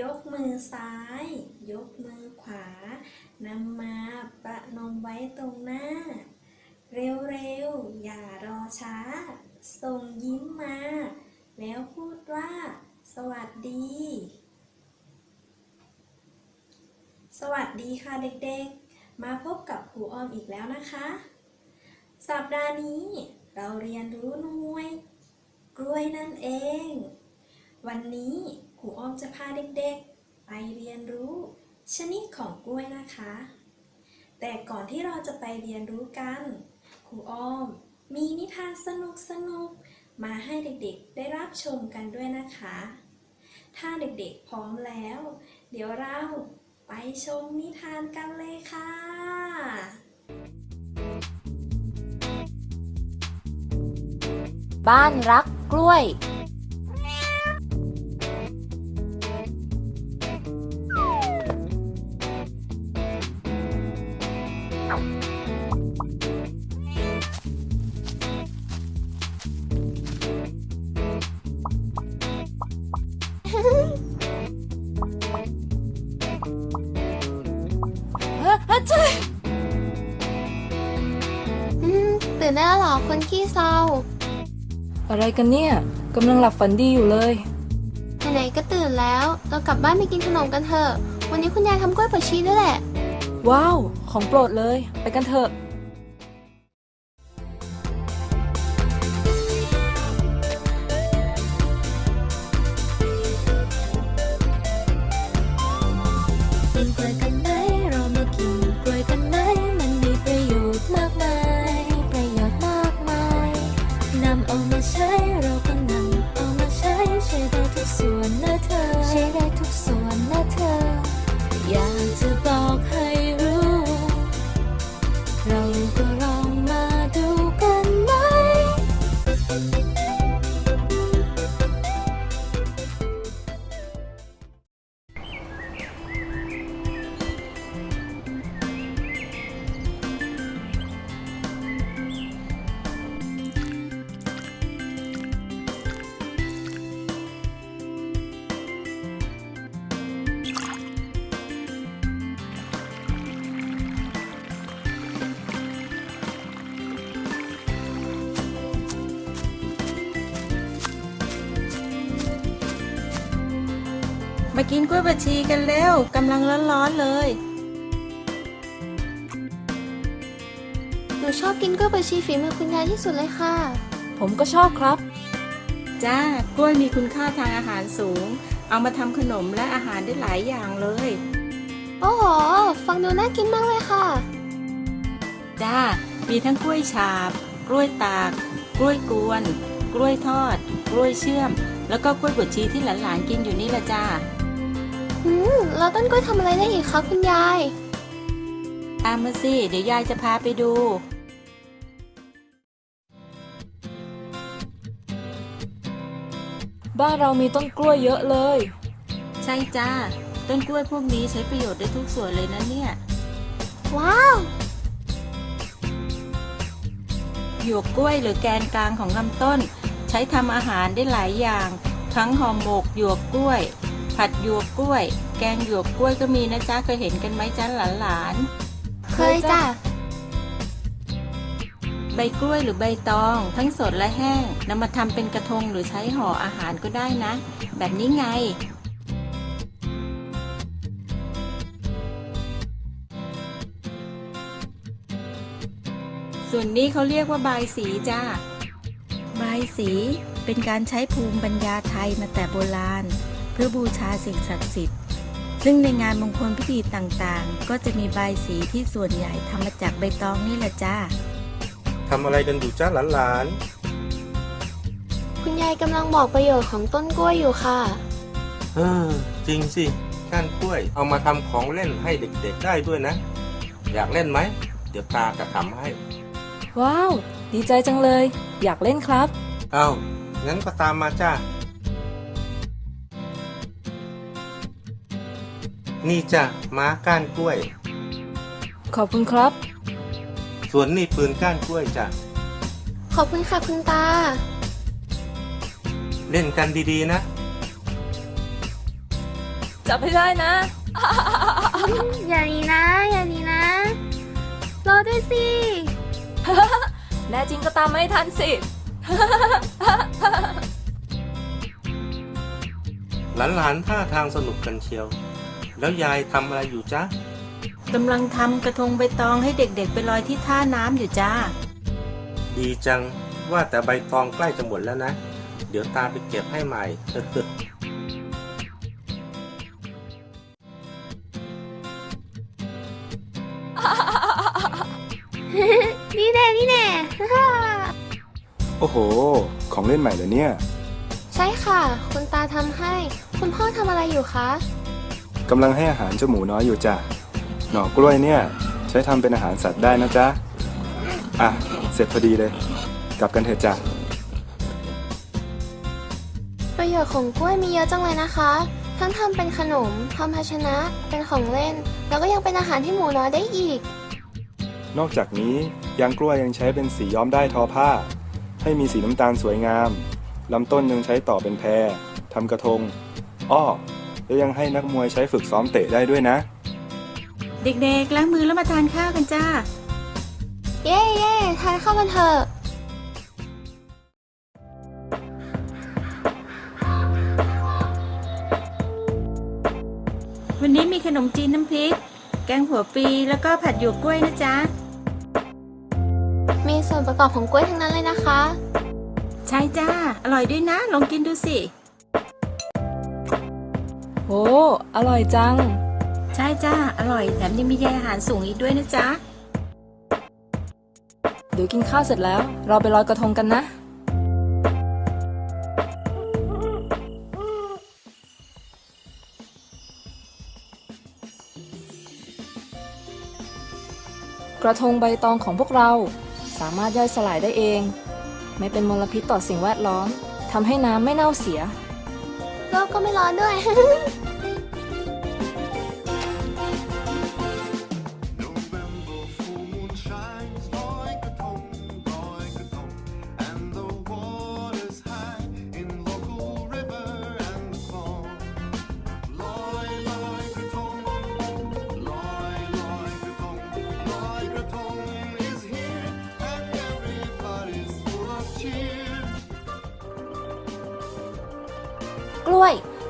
ยกมือซ้าย ยกมือขวานำมาประนมไว้ตรงหน้า เร็วๆ อย่ารอช้า ส่งยิ้มมา แล้วพูดว่า สวัสดี สวัสดีค่ะเด็กๆ มาพบกับครูออมอีกแล้วนะคะ สัปดาห์นี้เราเรียนรู้หน่วย กล้วยนั่นเอง วันนี้ รูอ้อมจะพาเด็กๆ ไปเรียนรู้ ชนิดของกล้วยนะคะ แต่ก่อนที่เราจะไปเรียนรู้กัน ครูอ้อมมีนิทานสนุกๆมาให้เด็กๆ ได้รับชมกันด้วยนะคะ ถ้าเด็กๆพร้อมแล้ว เดี๋ยวเราไปชมนิทานกันเลยค่ะบ้านรักกล้วย ได้แล้วเหรอคนขี้เศร้า อะไรกันเนี่ยกำลังหลับฝันดีอยู่เลย ไหนๆก็ตื่นแล้ว เรากลับบ้านไปกินขนมกันเถอะ วันนี้คุณยายทำกล้วยบวชชีด้วยแหละ ว้าว ของโปรดเลย ไปกันเถอะ มากินกล้วยบวชชีกันเร็วกำลังร้อนๆเลย หนูชอบกินกล้วยบวชชีฝีมือคุณยายที่สุดเลยค่ะ ผมก็ชอบครับ จ้ากล้วยมีคุณค่าทางอาหารสูง เอามาทำขนมและอาหารได้หลายอย่างเลย โอ้โห ฟังดูน่ากินมากเลยค่ะ จ้า มีทั้งกล้วยฉาบ กล้วยตาก กล้วยกวน กล้วยทอด กล้วยเชื่อม แล้วก็กล้วยบวชชีที่หลานๆกินอยู่นี่ละจ้า อืมแล้วต้นกล้วยทำอะไรได้อีกคะคุณยาย ตามมาสิ เดี๋ยวยายจะพาไปดู บ้านเรามีต้นกล้วยเยอะเลย ใช่จ้า ต้นกล้วยพวกนี้ใช้ประโยชน์ได้ทุกส่วนเลยนะเนี่ย ว้าว หยวกกล้วยหรือแกนกลางของลำต้น ใช้ทำอาหารได้หลายอย่าง ทั้งห่อหมกหยวกกล้วย ผัดหยวกกล้วย แกงหยวกกล้วยก็มีนะจ๊ะเคยเห็นกันไหมจ๊ะหลานเคยจ้ะๆใบกล้วยหรือใบตอง ทั้งสดและแห้งนำมาทำเป็นกระทงหรือใช้ห่ออาหารก็ได้นะ แบบนี้ไง ส่วนนี้เขาเรียกว่าบายสีจ้าบายสีเป็นการใช้ภูมิปัญญาไทยมาแต่โบราณเพื่อบูชาสิ่งศักดิ์สิทธิ์ ซึ่งในงานมงคลพิธีต่างๆ ก็จะมีบายสีที่ส่วนใหญ่ทำมาจากใบตองนี่แหละจ้าทำอะไรกันอยู่จ้าหลานคุณยายกำลังบอกประโยชน์ของต้นกล้วยอยู่ค่ะ ๆเออจริงสิก้านกล้วยเอามาทำของเล่นให้เด็กๆได้ด้วยนะ อยากเล่นไหม เดี๋ยวตาจะทำให้ ว้าว ดีใจจังเลย อยากเล่นครับ เอางั้นก็ตามมาจ้า นี่จ้ะม้าก้านกล้วย ขอบคุณครับ ส่วนนี่ปืนก้านกล้วยจ้ะ ขอบคุณค่ะคุณตา เล่นกันดีๆนะ จับให้ได้นะ อย่าหนี้นะ อย่าหนี้นะ รอด้วยสิ แน่จริงก็ตามไม่ทันสิ หลานๆท่าทางสนุกกันเชียว แล้วยายทำอะไรอยู่จ๊ะ กำลังทำกระทงใบตองให้เด็กๆ ไปลอยที่ท่าน้ำอยู่จ้า ดีจังว่าแต่ใบตองใกล้จะหมดแล้วนะ เดี๋ยวตาไปเก็บให้ใหม่ นี่แน่นี่แน่ โอ้โห ของเล่นใหม่เหรอเนี่ย ใช่ค่ะ คุณตาทำให้ คุณพ่อทำอะไรอยู่คะ กำลังให้อาหารเจ้าหมูน้อยอยู่จ้ะหน่อกล้วยเนี่ย ใช้ทำเป็นอาหารสัตว์ได้นะจ๊ะ อะ เสร็จพอดีเลย กลับกันเถอะจ้ะ ประโยชน์ของกล้วยมีเยอะจังเลยนะคะ ทั้งทำเป็นขนมทำภาชนะ เป็นของเล่น แล้วก็ยังเป็นอาหารที่หมูน้อยได้อีก นอกจากนี้ยางกล้วยยังใช้เป็นสีย้อมได้ทอผ้า ให้มีสีน้ำตาลสวยงามลำต้นยังใช้ต่อเป็นแพรทำกระทง อ้อ แล้วยังให้นักมวยใช้ฝึกซ้อมเตะได้ด้วยนะ เด็กๆล้างมือแล้วมาทานข้าวกันจ้า เย้เย้ทานข้าวกันเถอะ วันนี้มีขนมจีนน้ำพริก แกงหัวปีแล้วก็ผัดหยวกกล้วยนะจ๊ะ มีส่วนประกอบของกล้วยทั้งนั้นเลยนะคะ ใช่จ้า อร่อยด้วยนะ ลองกินดูสิ โหอร่อยจัง ใช่จ้า อร่อย แถมยังมีใยอาหารสูงอีกด้วยนะจ๊ะ เดี๋ยวกินข้าวเสร็จแล้ว เราไปลอยกระทงกันนะ กระทงใบตองของพวกเราสามารถย่อยสลายได้เอง ไม่เป็นมลพิษต่อสิ่งแวดล้อมทำให้น้ำไม่เน่าเสียโล กก็ไม่ร้อนด้วย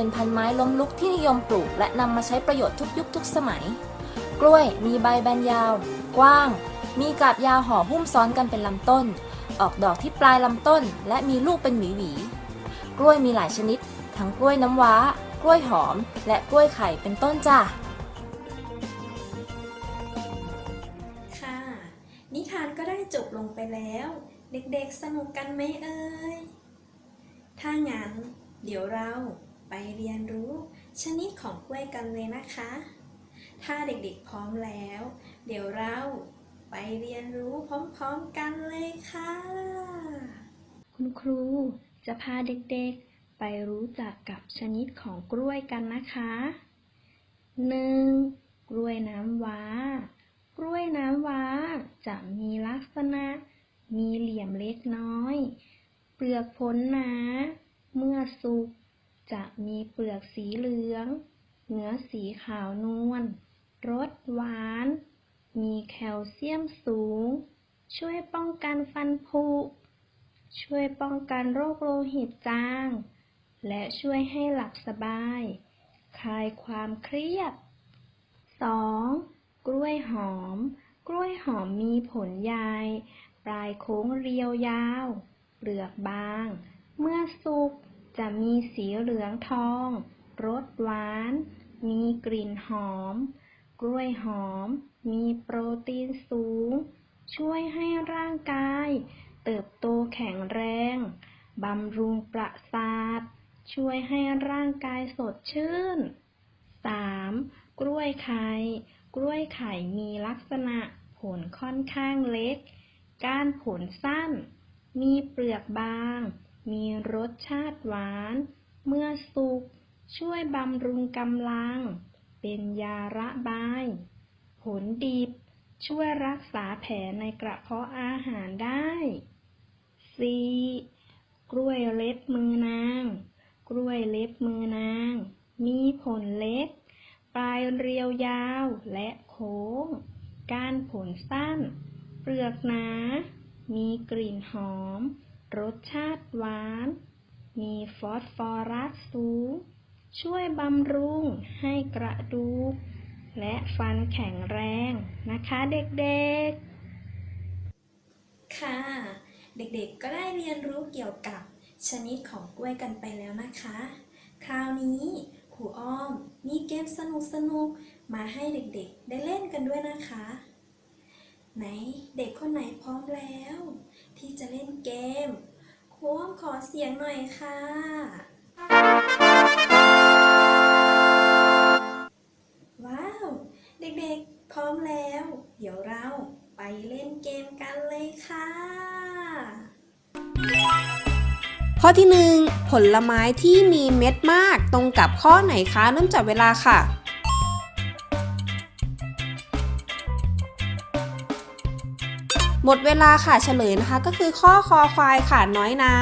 เป็นพันไม้ล้มลุกที่นิยมปลูก และนำมาใช้ประโยชน์ทุกยุคทุกสมัย กล้วยมีใบแบนยาว กว้าง มีกาบยาวห่อหุ้มซ้อนกันเป็นลำต้น ออกดอกที่ปลายลำต้น และมีลูกเป็นหวีหวี กล้วยมีหลายชนิด ทั้งกล้วยน้ำว้า กล้วยหอม และกล้วยไข่เป็นต้นจ้ะค่ะ นิทานก็ได้จบลงไปแล้ว เด็กๆสนุกกันไหมเอ่ยถ้างั้นเดี๋ยวเรา ไปเรียนรู้ชนิดของกล้วยกันเลยนะคะ ถ้าเด็กๆพร้อมแล้ว เดี๋ยวเราไปเรียนรู้พร้อมๆกันเลยค่ะ คุณครูจะพาเด็กๆไปรู้จักกับชนิดของกล้วยกันนะคะ 1. กล้วยน้ำว้า กล้วยน้ำว้าจะมีลักษณะ มีเหลี่ยมเล็กน้อย เปลือกผลหนา เมื่อสุก จะมีเปลือกสีเหลือง เนื้อสีขาวนวล รสหวาน มีแคลเซียมสูง ช่วยป้องกันฟันผุ ช่วยป้องกันโรคโลหิตจาง และช่วยให้หลับสบาย คลายความเครียด 2. กล้วยหอม กล้วยหอมมีผลใหญ่ปลายโค้งเรียวยาว เปลือกบาง เมื่อสุก จะมีสีเหลืองทอง รสหวาน มีกลิ่นหอม กล้วยหอม มีโปรตีนสูง ช่วยให้ร่างกาย เติบโตแข็งแรง บำรุงประสาท ช่วยให้ร่างกายสดชื่น 3. กล้วยไข่ กล้วยไข่มีลักษณะผลค่อนข้างเล็ก ก้านผลสั้น มีเปลือกบาง มีรสชาติหวาน เมื่อสุก ช่วยบำรุงกำลัง เป็นยาระบาย ผลดิบ ช่วยรักษาแผลในกระเพาะอาหารได้กล้วยเล็บมือนาง กล้วยเล็บมือนาง มีผลเล็ก ปลายเรียวยาวและโค้ง ก้านผลสั้น เปลือกหนา มีกลิ่นหอม รสชาติหวาน มีฟอสฟอรัสสูง ช่วยบำรุงให้กระดูก และฟันแข็งแรงนะคะเด็กๆ ค่ะ เด็กๆ ก็ได้เรียนรู้เกี่ยวกับชนิดของกล้วยกันไปแล้วนะคะ คราวนี้ครูอ้อมมีเกมสนุกๆมาให้เด็กๆ ได้เล่นกันด้วยนะคะ ไหนเด็กคนไหนพร้อมแล้ว ที่จะเล่นเกมครูอ้อมขอเสียงหน่อยค่ะ ว้าว เด็กๆ พร้อมแล้ว เดี๋ยวเราไปเล่นเกมกันเลยค่ะ ข้อที่ 1 ผลไม้ที่มีเม็ดมากตรงกับข้อไหนคะเริ่มจับเวลาค่ะ หมดเวลาค่ะเฉลยนะคะ ก็คือข้อคอควายค่ะน้อยนา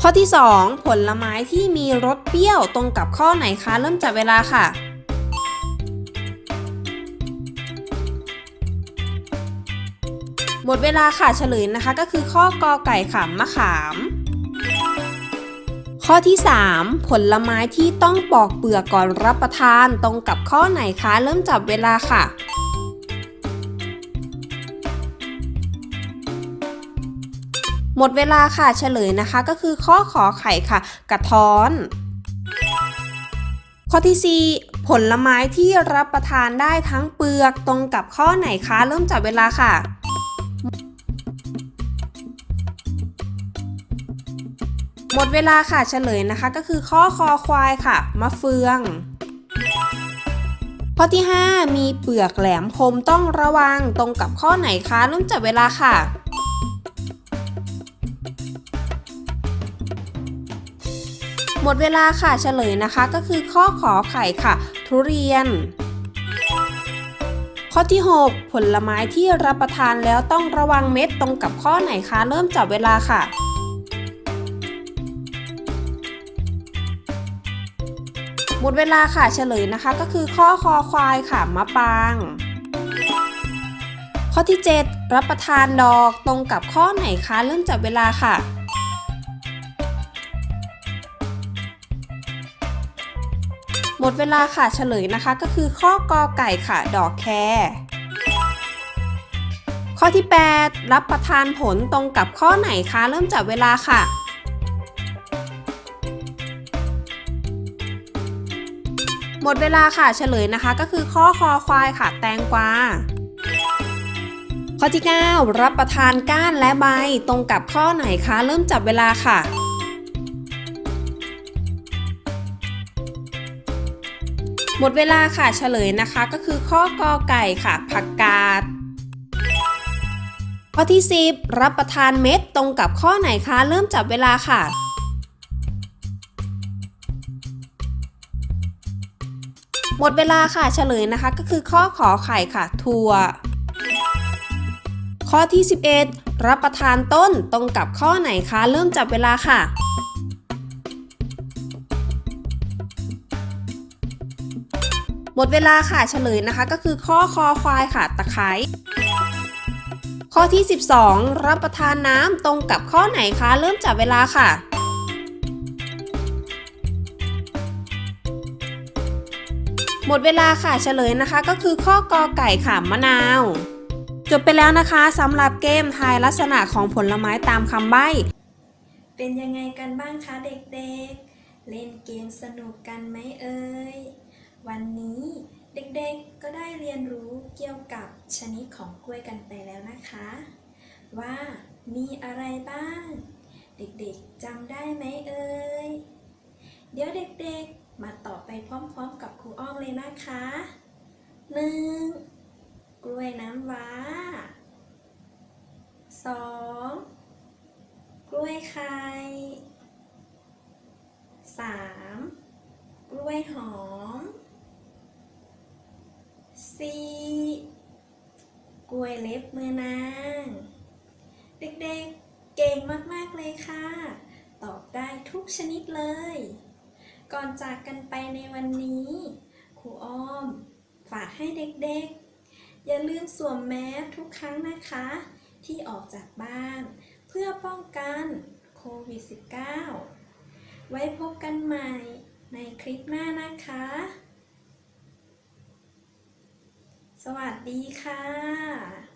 ข้อที่ 2 ผลไม้ที่มีรสเปรี้ยวตรงกับข้อไหนคะ เริ่มจับเวลาค่ะหมดเวลาค่ะเฉลยนะคะ ก็คือข้อกอไก่ค่ะมะขาม ข้อที่ 3 ผลไม้ที่ต้องปอกเปลือกก่อนรับประทานตรงกับข้อไหนคะ เริ่มจับเวลาค่ะ มดเวลาค่ะเฉลยนะคะ ก็คือข้อขอไข่ค่ะ กระท้อน ข้อที่4ผลไม้ที่รับประทานได้ทั้งเปลือกตรงกับข้อไหนคะ เริ่มจับเวลาค่ะหมดเวลาค่ะเฉลยนะคะ ก็คือข้อคอควายค่ะ มะเฟือง ข้อที่ 5 มีเปลือกแหลมคมต้องระวังตรงกับข้อไหนคะเริ่มจับเวลาค่ะ หมดเวลาค่ะเฉลยนะคะก็คือข้อขอไข่ค่ะ ทุเรียน ข้อที่ 6 ผลไม้ที่รับประทานแล้วต้องระวังเม็ดตรงกับข้อไหนคะเริ่มจับเวลาค่ะ หมดเวลาค่ะเฉลยนะคะก็คือข้อคอควายค่ะมะปางข้อที่ 7 รับประทานดอกตรงกับข้อไหนคะ เริ่มจับเวลาค่ะ หมดเวลาค่ะเฉลยนะคะก็คือข้อกอไก่ค่ะ ดอกแครข้อที่ 8 รับประทานผลตรงกับข้อไหนคะ เริ่มจับเวลาค่ะ หมดเวลาค่ะเฉลยนะคะ ก็คือข้อคอควายค่ะ แตงกวาข้อที่ 9 รับประทานก้านและใบตรงกับข้อไหนคะ เริ่มจับเวลาค่ะ หมดเวลาค่ะเฉลยนะคะ ก็คือข้อกอไก่ค่ะ ผักกาดข้อที่ 10 รับประทานเม็ดตรงกับข้อไหนคะ เริ่มจับเวลาค่ะ หมดเวลาค่ะเฉลยนะคะ ก็คือข้อขอไข่ค่ะ ถั่ว ข้อที่ 11 รับประทานต้นตรงกับข้อไหนคะ เริ่มจับเวลาค่ะ หมดเวลาค่ะเฉลยนะคะ ก็คือข้อคอควายค่ะ ตะไคร้ข้อที่ 12 รับประทานน้ำตรงกับข้อไหนคะ เริ่มจับเวลาค่ะ หมดเวลาค่ะเฉลยนะคะ ก็คือข้อกอไก่ค่ะมะนาว จบไปแล้วนะคะสำหรับเกมทายลักษณะของผลไม้ตามคำใบ้ เป็นยังไงกันบ้างคะเด็กๆ เล่นเกมสนุกกันไหมเอ่ย วันนี้เด็กๆก็ได้เรียนรู้เกี่ยวกับชนิดของกล้วยกันไปแล้วนะคะ ว่ามีอะไรบ้าง เด็กๆจำได้ไหมเอ่ยเดี๋ยวเด็กๆ มาตอบไปพร้อมๆ กับครูอ้อมเลยนะคะ 1. กล้วยน้ำว้า 2. กล้วยไข่ 3. กล้วยหอม 4. กล้วยเล็บมือนางเเด็กๆ เก่งมากๆเลยค่ะ ตอบได้ทุกชนิดเลย ก่อนจากกันไปในวันนี้ครูอ้อม ฝากให้เด็กๆ อย่าลืมสวมแมสทุกครั้งนะคะ ที่ออกจากบ้าน เพื่อป้องกันโควิด -19 ไว้พบกันใหม่ในคลิปหน้านะคะ สวัสดีค่ะ